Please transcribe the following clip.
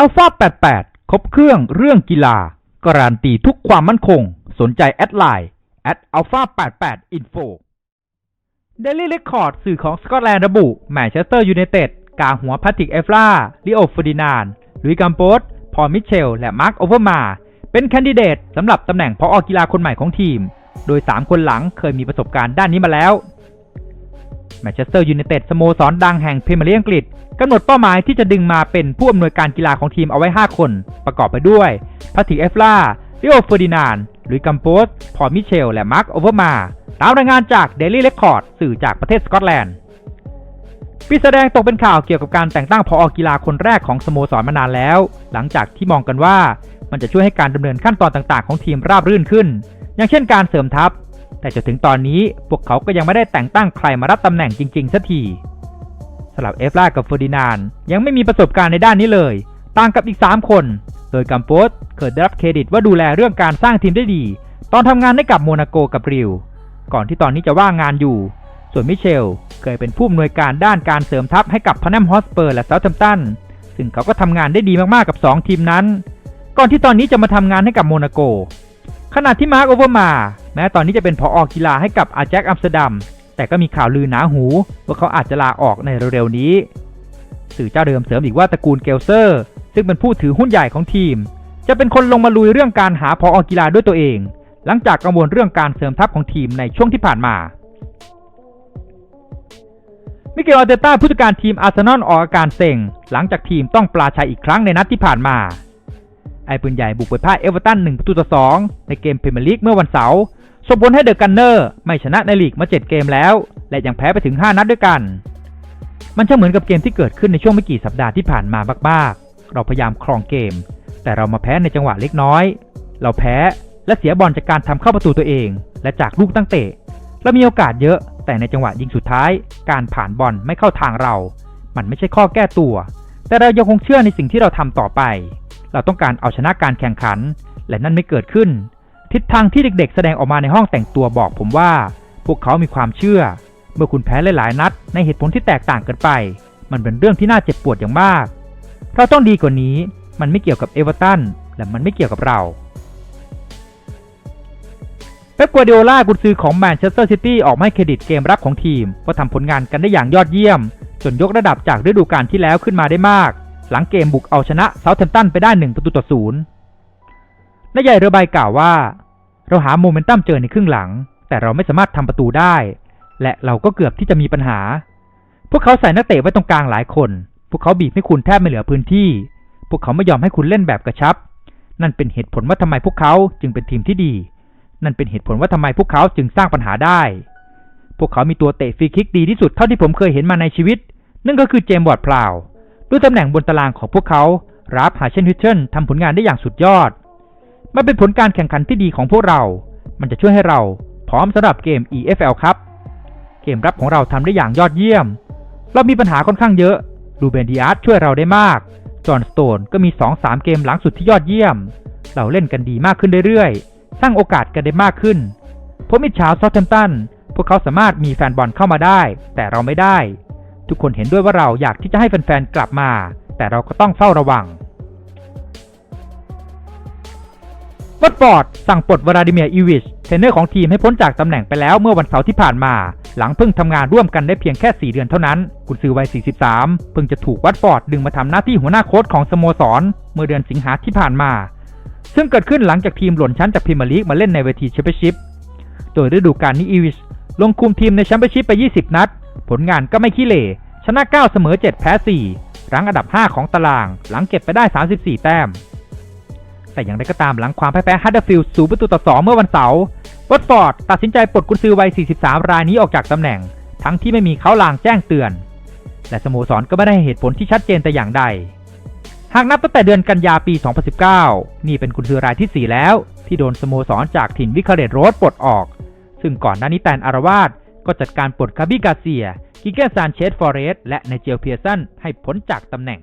อัลฟา88 ครบเครื่องเรื่องกีฬา การันตีทุกความมั่นคง สนใจแอดไลน์ at alpha 88 info Daily Record สื่อของสกอตแลนด์ระบุ แมนเชสเตอร์ยูไนเต็ดกาหัวพทริกเอฟลาลิโอฟ e ดินานลุยกัมโปสพอมิเชล และมาร์คโอเวอร์มา เป็นแคนดิเดตสำหรับตำแหน่งพออกีฬาคนใหม่ของทีม โดย 3 คนหลังเคยมีประสบการณ์ด้านนี้มาแล้ว แมนเชสเตอร์ยูไนเต็ดสโมสรดังแห่งพรีเมียร์ลีกอังกฤษกำหนดเป้าหมายที่จะดึงมาเป็นผู้อำนวยการกีฬาของทีมเอาไว้ 5 คน ประกอบไปด้วยพาติเอฟลาลิโอเฟอร์ดินานลุยกัมโปสพอมิเชล และมาร์คโอเวอร์มาตามรายงานจาก Daily Record สื่อจากประเทศสกอตแลนด์ปีแสดงตกเป็นข่าวเกี่ยวกับการแต่งตั้งพออกีฬาคนแรกของสโมสรมานานแล้ว หลังจากที่มองกันว่ามันจะช่วยให้การดำเนินขั้นตอนต่างๆ ของทีมราบรื่นขึ้น อย่างเช่นการเสริมทัพ แต่จนถึงตอนนี้พวกเขาก็ยังไม่ได้แต่งตั้งใครมารับตำแหน่งจริง ๆสักทีสำหรับเอฟลากับเฟอร์ดินานยังไม่มีประสบการณ์ในด้านนี้เลย ต่างกับอีก 3 คน โดยกัมโปสเคยได้รับเครดิตว่าดูแลเรื่องการสร้างทีมได้ดี ตอนทำงานให้กับโมนาโกกับริว ก่อนที่ตอนนี้จะว่างงานอยู่ ส่วนมิเชลเคยเป็นผู้อำนวยการด้านการเสริมทัพให้กับพนัมฮอสเปอร์และเซาท์แฮมตันซึ่งเขาก็ทำงานได้ดีมากๆกับ 2 ทีมนั้น ก่อนที่ตอนนี้จะมาทำงานให้กับโมนาโก ขณะที่มาร์กโอเวอร์มา แม้ตอนนี้จะเป็นผออกีฬาให้กับอาแจ็คอัมสเตอร์ดัม แต่ก็มีข่าวลือหนาหู ว่าเขาอาจจะลาออกในเร็วๆนี้ สื่อเจ้าเดิมเสริมอีกว่าตระกูลเกลเซอร์ ซึ่งเป็นผู้ถือหุ้นใหญ่ของทีม จะเป็นคนลงมาลุยเรื่องการหาพออกีฬาด้วยตัวเอง หลังจากกังวลเรื่องการเสริมทัพของทีมในช่วงที่ผ่านมามิเกลอาเตต้าผู้จัดการทีมอาร์เซนอลออกอาการเซ็ง หลังจากทีมต้องปลาชัยอีกครั้งในนัดที่ผ่านมา ไอ้ปืนใหญ่บุกไปพ่ายเอเวอร์ตัน1ประตูต่อ2ในเกมพรีเมียร์ลีกเมื่อวันเสาร์ ส่งผลให้เดอะกันเนอร์ไม่ชนะในลีกมา 7 เกมแล้ว และยังแพ้ไปถึง 5 นัดด้วยกัน มันจะเหมือนกับเกมที่เกิดขึ้นในช่วงไม่กี่สัปดาห์ที่ผ่านมามากๆ เราพยายามครองเกม แต่เรามาแพ้ในจังหวะเล็กน้อย เราแพ้และเสียบอลจากการทำเข้าประตูตัวเอง และจากลูกตั้งเตะเรามีโอกาสเยอะแต่ในจังหวะยิงสุดท้าย การผ่านบอลไม่เข้าทางเรา มันไม่ใช่ข้อแก้ตัว แต่เรายังคงเชื่อในสิ่งที่เราทำต่อไป เราต้องการเอาชนะการแข่งขัน และนั่นไม่เกิดขึ้น ทิศทางที่เด็กๆ แสดงออกมาในห้องแต่งตัวบอกผมว่า พวกเขามีความเชื่อ เมื่อคุณแพ้หลายๆ นัด ในเหตุผลที่แตกต่างกันไป มันเป็นเรื่องที่น่าเจ็บปวดอย่างมาก เราต้องดีกว่านี้ มันไม่เกี่ยวกับเอเวอร์ตันและมันไม่เกี่ยวกับเราเป๊ปกัวเดโอล่ากุนซือของแมนเชสเตอร์ซิตี้ออกให้เครดิตเกมรับของทีมว่าทำผลงานกันได้อย่างยอดเยี่ยม จนยกระดับจากฤดูกาลที่แล้วขึ้นมาได้มาก หลังเกมบุกเอาชนะเซาท์แฮมป์ตันไปได้1ประตูต่อศูนย์ นายใหญ่เรือใบกล่าวว่า เราหาโมเมนตัมเจอในครึ่งหลัง แต่เราไม่สามารถทำประตูได้ และเราก็เกือบที่จะมีปัญหา พวกเขาใส่นักเตะไว้ตรงกลางหลายคน พวกเขาบีบให้คุณแทบไม่เหลือพื้นที่ พวกเขาไม่ยอมให้คุณเล่นแบบกระชับ นั่นเป็นเหตุผลว่าทำไมพวกเขาจึงเป็นทีมที่ดี นั่นเป็นเหตุผลว่าทำไมพวกเขาจึงสร้างปัญหาได้ พวกเขามีตัวเตะฟรีคิกดีที่สุดเท่าที่ผมเคยเห็นมาในชีวิต นั่นก็คือเจมส์บอร์ดพลาวด้วยตำแหน่งบนตารางของพวกเขาราฟฮาเชนฮิชเชนทำผลงานได้อย่างสุดยอด มันเป็นผลการแข่งขันที่ดีของพวกเรา มันจะช่วยให้เราพร้อมสำหรับเกม EFL ครับ เกมรับของเราทำได้อย่างยอดเยี่ยม เรามีปัญหาค่อนข้างเยอะ ดูเบนดิอาร์ตช่วยเราได้มาก จอห์นสโตนก็มี 2-3 เกมหลังสุดที่ยอดเยี่ยม เราเล่นกันดีมากขึ้นเรื่อยๆ สร้างโอกาสกันได้มากขึ้น ผมอิจฉาซอทเทมตัน พวกเขาสามารถมีแฟนบอลเข้ามาได้ แต่เราไม่ได้ ทุกคนเห็นด้วยว่าเราอยากที่จะให้แฟนๆกลับมา แต่เราก็ต้องเฝ้าระวัง วัตฟอร์ดสั่งปลดวลาดิเมียร์อีวิชเทรนเนอร์ของทีมให้พ้นจากตำแหน่งไปแล้วเมื่อวันเสาร์ที่ผ่านมา หลังเพิ่งทำงานร่วมกันได้เพียงแค่ 4 เดือนเท่านั้นกุนซือวัย 43 เพิ่งจะถูกวัตฟอร์ดดึงมาทำหน้าที่หัวหน้าโค้ชของสโมสร เมื่อเดือนสิงหาที่ผ่านมา ซึ่งเกิดขึ้นหลังจากทีมหล่นชั้นจากพรีเมียร์ลีกมาเล่นในเวทีแชมเปี้ยนชิพโดยฤดูกาลนี้อีวิชลงคุมทีมในแชมเปี้ยนชิพไป 20 นัด ผลงานก็ไม่ขี้เหร่ชนะ 9 เสมอ 7 แพ้ 4 รั้งอันดับ 5 ของตาราง หลังเก็บไปได้ 34 แต้ม แต่อย่างไรก็ตามหลังความแพ้แพ้ฮัตเดอร์ฟิลด์สูประตูต่อ2เมื่อวันเสาร์วัตฟอร์ดตัดสินใจปลดกุนซือวัย 43 รายนี้ออกจากตำแหน่ง ทั้งที่ไม่มีเขาลางแจ้งเตือน และสโมสรก็ไม่ได้เหตุผลที่ชัดเจนแต่อย่างใด หากนับตั้งแต่เดือนกันยาปี 2019 นี่เป็นกุนซือรายที่ 4 แล้ว ที่โดนสโมสรจากถิ่นวิคเรตโรสปลดออก ซึ่งก่อนหน้านี้แตนอารวาสก็จัดการปลดคาบิกาเซียกิเกนซานเชสฟอเรสและไนเจลเพียร์สันให้พ้นจากตำแหน่ง